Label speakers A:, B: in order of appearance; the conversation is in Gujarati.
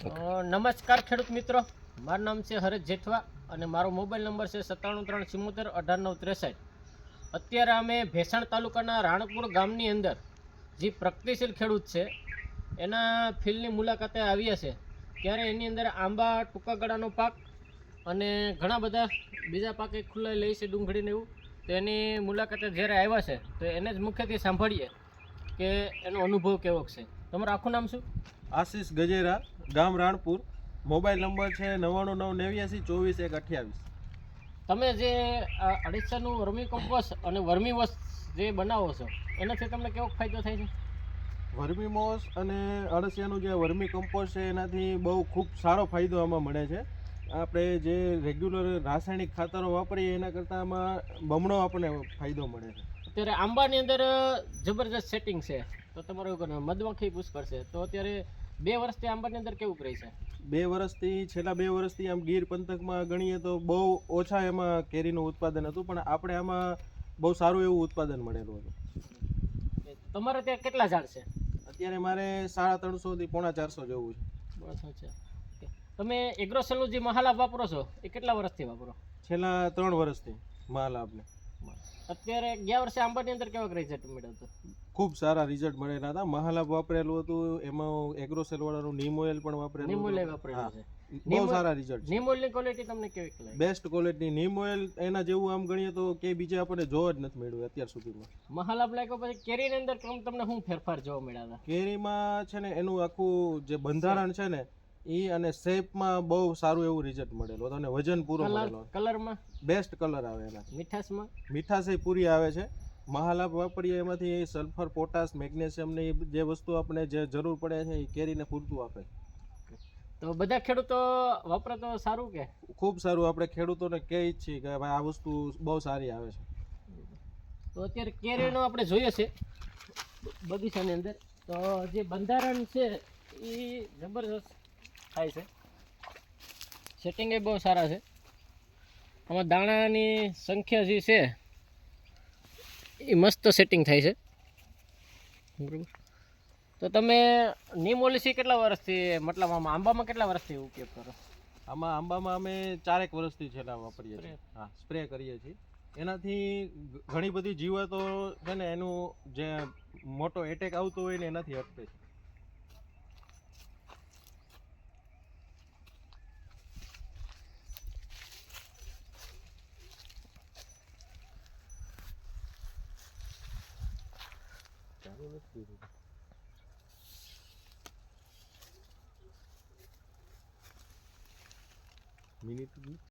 A: નમસ્કાર ખેડૂત મિત્રો. મારું નામ છે હરેશ જેઠવા અને મારો મોબાઈલ નંબર છે સત્તાણું ત્રણ ચુમ્મોતેર અઢાર નવ ત્રેસઠ. અત્યારે અમે ભેસાણ તાલુકાના રાણપુર ગામની અંદર જે પ્રગતિશીલ ખેડૂત છે, એના ફિલ્ડની મુલાકાતે આવ્યા છે ત્યારે એની અંદર આંબા, ટૂંકા ગાળાનો પાક અને ઘણા બધા બીજા પાકે ખુલ્લા લે છે ડુંગળીને એવું. તો એની મુલાકાતે જ્યારે આવ્યા છે, તો એને જ મુખ્યથી સાંભળીએ કે એનો અનુભવ કેવો છે. તમારું આખું નામ શું?
B: આશીષ ગજેરા ગામ રાણપુર. મોબાઈલ નંબર છે નવ્વાણું નવ નેવ્યાસી ચોવીસ એક અઠ્યાવીસ.
A: તમે જે આ અડીસાનું વર્મી કમ્પોસ્ટ અને વર્મી વસ જે બનાવો છો એનાથી તમને કેવો ફાયદો થાય છે?
B: વર્મી મોસ અને અળસિયાનું જે વર્મી કમ્પોસ્ટ છે એનાથી બહુ ખૂબ સારો ફાયદો આમાં મળે છે. આપણે જે રેગ્યુલર રાસાયણિક ખાતરો વાપરીએ એના કરતાં આમાં બમણો આપણને ફાયદો મળે છે.
A: અત્યારે આંબાની અંદર જબરજસ્ત સેટિંગ છે. તો તમારું મધમાખી પુષ્કળ છે. તો અત્યારે બે વર્ષથી આંબાની અંદર કેવું રહે છે?
B: બે વર્ષથી છેલ્લા બે વર્ષથી આમ ગીર પંથકમાં ગણીએ તો બહુ ઓછા એમાં કેરીનું ઉત્પાદન હતું પણ આપણે આમાં બહુ સારું એવું ઉત્પાદન મળેલું હતું.
A: તમારે ત્યાં કેટલા ઝાડ છે?
B: અત્યારે મારે સાડા ત્રણસોથી પોણા ચારસો જેવું છે.
A: બસ ઓકે. તમે એગ્રોસેલનું જે મહાલાભ વાપરો છો? એ કેટલા વર્ષથી વાપરો?
B: છેલ્લા ત્રણ વર્ષથી મહાલાભને.
A: અત્યારે ગયા વર્ષે આંબાની અંદર કેવા રિઝલ્ટ મળ્યો હતો?
B: ખૂબ સારા રિઝલ્ટ મળેલા હતા. મહાલાભ વાપરેલું હતું એમાં એગ્રોસેલ વાળાનું નીમ ઓઇલ પણ વાપરેલું
A: નીમ
B: ઓઇલ
A: વાપરેલું છે.
B: બહુ સારા રિઝલ્ટ
A: નીમ ઓઇલની ક્વોલિટી તમને કેવી લાગે?
B: બેસ્ટ ક્વોલિટીની નીમ ઓઇલ એના જેવું આમ ગણીએ તો કે બીજે આપણે જોવા જ નથી મળ્યું અત્યાર સુધીમાં.
A: મહાલાભ લાગ્યો પછી કેરીની અંદર કેમ તમને શું ફેરફાર જોવા મળ્યા હતા?
B: કેરીમાં છે ને એનું આખું જે બંધારણ છે ને એ અને શેપમાં બહુ સારું એવું રિઝલ્ટ મળેલું અને વજન પૂરો મળેલો
A: કલરમાં
B: બેસ્ટ કલર આવે એના
A: મીઠાશમાં?
B: મીઠાશ પૂરી આવે છે. મહાલાભ વાપરીએ એમાંથી સલ્ફર પોટાશ મેગ્નેશિયમની જે વસ્તુ આપણે જે જરૂર પડે છે એ કેરીને પૂરતું આપે.
A: તો બધા ખેડૂતો વાપરે તો સારું કે?
B: ખૂબ સારું. આપણે ખેડૂતોને કહે જ છીએ કે ભાઈ આ વસ્તુ બહુ સારી આવે છે.
A: તો અત્યારે કેરીનો આપણે જોઈએ છે. બગીચાની અંદર. તો જે બંધારણ છે એ જબરજસ્ત થાય છે. સેટિંગ એ બહુ સારા છે. આમાં દાણાની સંખ્યા જે છે એ મસ્ત સેટિંગ થાય છે. બરાબર? તો તમે નીમ ઓલિસી કેટલા વર્ષથી મતલબ આમાં આંબામાં કેટલા વર્ષથી ઉપયોગ કરો?
B: આમાં આંબામાં અમે ચારેક વર્ષથી છેલ્લા વાપરીએ છીએ. હા સ્પ્રે કરીએ છીએ. એનાથી ઘણી બધી જીવાતો છે ને એનું જે મોટો એટેક આવતો હોય ને એનાથી અટકે છે. vou fazendo filho. Mini tudo.